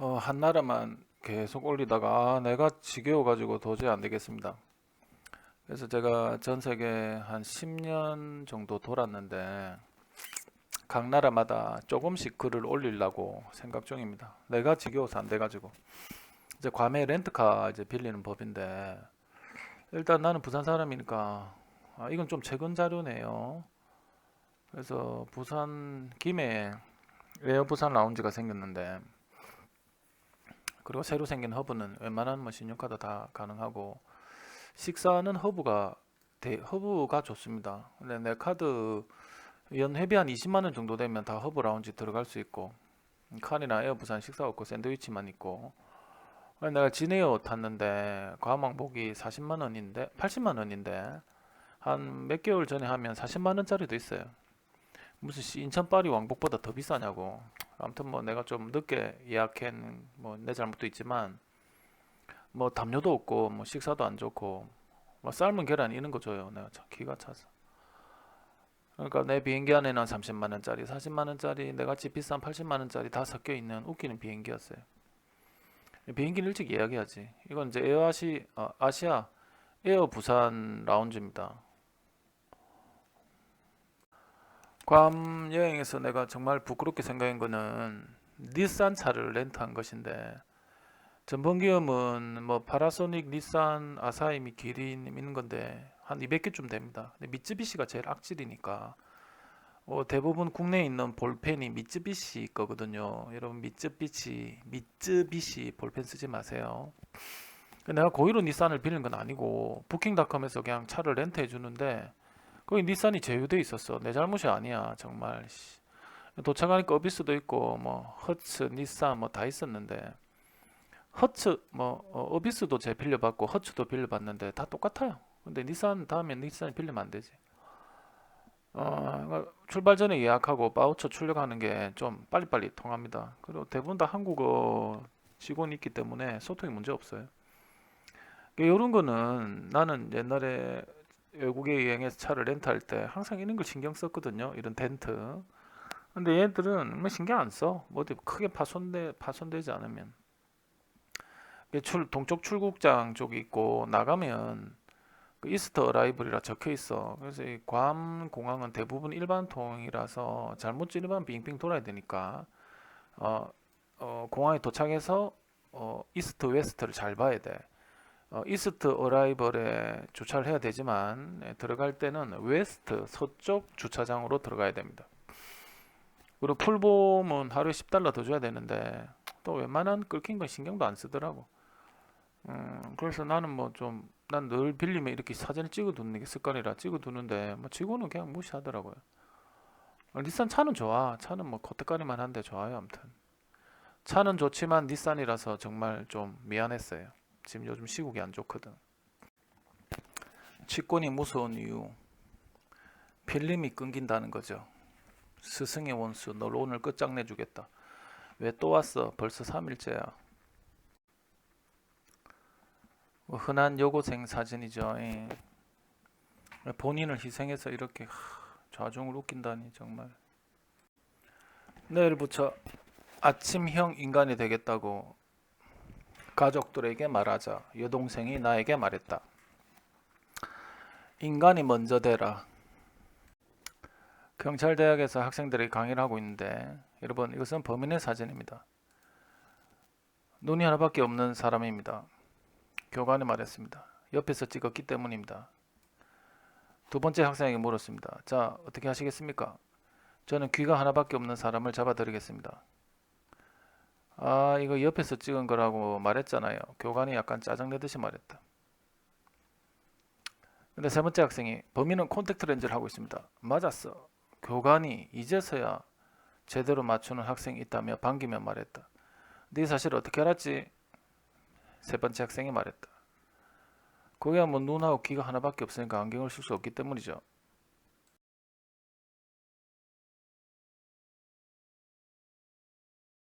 어, 한 나라만 계속 올리다가 아, 내가 지겨워 가지고 도저히 안 되겠습니다. 그래서 제가 전 세계 한 10년 정도 돌았는데 각 나라마다 조금씩 글을 올리려고 생각 중입니다. 내가 지겨워서 안 돼 가지고 이제 괌에 렌트카 이제 빌리는 법인데 일단 나는 부산 사람이니까 아, 이건 좀 최근 자료네요. 그래서 부산 김해에 에어 부산 라운지가 생겼는데 그리고 새로 생긴 허브는 웬만한 뭐 신용카드 다 가능하고 식사는 허브가 대, 허브가 좋습니다. 근데 내 카드 연회비 한 20만 원 정도 되면 다 허브 라운지 들어갈 수 있고 칸이나 에어 부산 식사 없고 샌드위치만 있고 내가 진에어 탔는데 과망복이 40만 원인데 80만 원인데 한 몇 개월 전에 하면 40만 원짜리도 있어요. 무슨 씨 인천 파리 왕복보다 더 비싸냐고. 아무튼 뭐 내가 좀 늦게 예약한 뭐 내 잘못도 있지만 뭐 담요도 없고 뭐 식사도 안 좋고 뭐 삶은 계란 이런 거 줘요. 내가 참 기가 차서. 그러니까 내 비행기 안에는 30만 원짜리, 40만 원짜리, 내같이 비싼 80만 원짜리 다 섞여 있는 웃기는 비행기였어요. 비행기는 일찍 예약해야지. 이건 이제 아, 아시아 에어 부산 라운지입니다. 괌 여행에서 내가 정말 부끄럽게 생각한 거는 닛산 차를 렌트한 것인데 전범기업은 뭐 파라소닉, 닛산, 아사히, 기린 있는 건데 한 200개쯤 됩니다. 근데 미쯔비시가 제일 악질이니까 어, 대부분 국내에 있는 볼펜이 미쯔비시 거거든요. 여러분 미쯔비시, 미쯔비시 볼펜 쓰지 마세요. 내가 고의로 닛산을 빌린 건 아니고 부킹닷컴에서 그냥 차를 렌트해 주는데 거기 닛산이 제휴돼 있었어. 내 잘못이 아니야, 정말. 씨. 도착하니까 어비스도 있고 뭐 허츠, 닛산 뭐 다 있었는데 허츠 뭐 어, 어비스도 제 빌려받고 허츠도 빌려받는데 다 똑같아요. 근데 닛산 다음에 닛산 빌리면 안 되지. 어, 그러니까 출발 전에 예약하고 바우처 출력하는 게 좀 빨리빨리 통합니다. 그리고 대부분 다 한국어 직원이 있기 때문에 소통이 문제 없어요. 이런 거는 나는 옛날에 외국에 여행해서 차를 렌트할 때 항상 이런 걸 신경 썼거든요. 이런 덴트. 근데 얘들은 뭐 신경 안 써. 뭐 어디 크게 파손돼 파손되지 않으면. 출 동쪽 출국장 쪽이 있고 나가면 그 이스터 어라이블이라 적혀 있어. 그래서 이 괌 공항은 대부분 일반 통이라서 잘못 일반 빙빙 돌아야 되니까 어, 어, 공항에 도착해서 어, 이스트 웨스트를 잘 봐야 돼. 어, 이스트 어라이벌에 주차를 해야 되지만 예, 들어갈 때는 웨스트 서쪽 주차장으로 들어가야 됩니다. 그리고 풀봄은 하루에 10달러 더 줘야 되는데 또 웬만한 긁힌 건 신경도 안 쓰더라고. 음, 그래서 나는 뭐 좀 난 늘 빌리면 이렇게 사진을 찍어두는 게 습관이라 찍어두는데 뭐 직원은 그냥 무시하더라고요. 어, 닛산 차는 좋아. 차는 뭐 겉대가리만 한데 좋아요. 아무튼 차는 좋지만 닛산이라서 정말 좀 미안했어요. 지금 요즘 시국이 안 좋거든. 치권이 무서운 이유. 필름이 끊긴다는 거죠. 스승의 원수, 널 오늘 끝장내 주겠다. 왜 또 왔어? 벌써 3일째야. 뭐 흔한 여고생 사진이죠. 예. 본인을 희생해서 이렇게 하, 좌중을 웃긴다니 정말. 내일부터 아침형 인간이 되겠다고 가족들에게 말하자. 여동생이 나에게 말했다. 인간이 먼저 되라. 경찰대학에서 학생들이 강의를 하고 있는데 여러분 이것은 범인의 사진입니다. 눈이 하나밖에 없는 사람입니다. 교관이 말했습니다. 옆에서 찍었기 때문입니다. 두 번째 학생에게 물었습니다. 자, 어떻게 하시겠습니까? 저는 귀가 하나밖에 없는 사람을 잡아드리겠습니다. 아, 이거 옆에서 찍은 거라고 말했잖아요. 교관이 약간 짜증내듯이 말했다. 근데 세 번째 학생이 범인은 콘택트 렌즈를 하고 있습니다. 맞았어. 교관이 이제서야 제대로 맞추는 학생이 있다며 반기며 말했다. 네 사실 어떻게 알았지? 세 번째 학생이 말했다. 거기야 뭐 눈하고 귀가 하나밖에 없으니까 안경을 쓸 수 없기 때문이죠.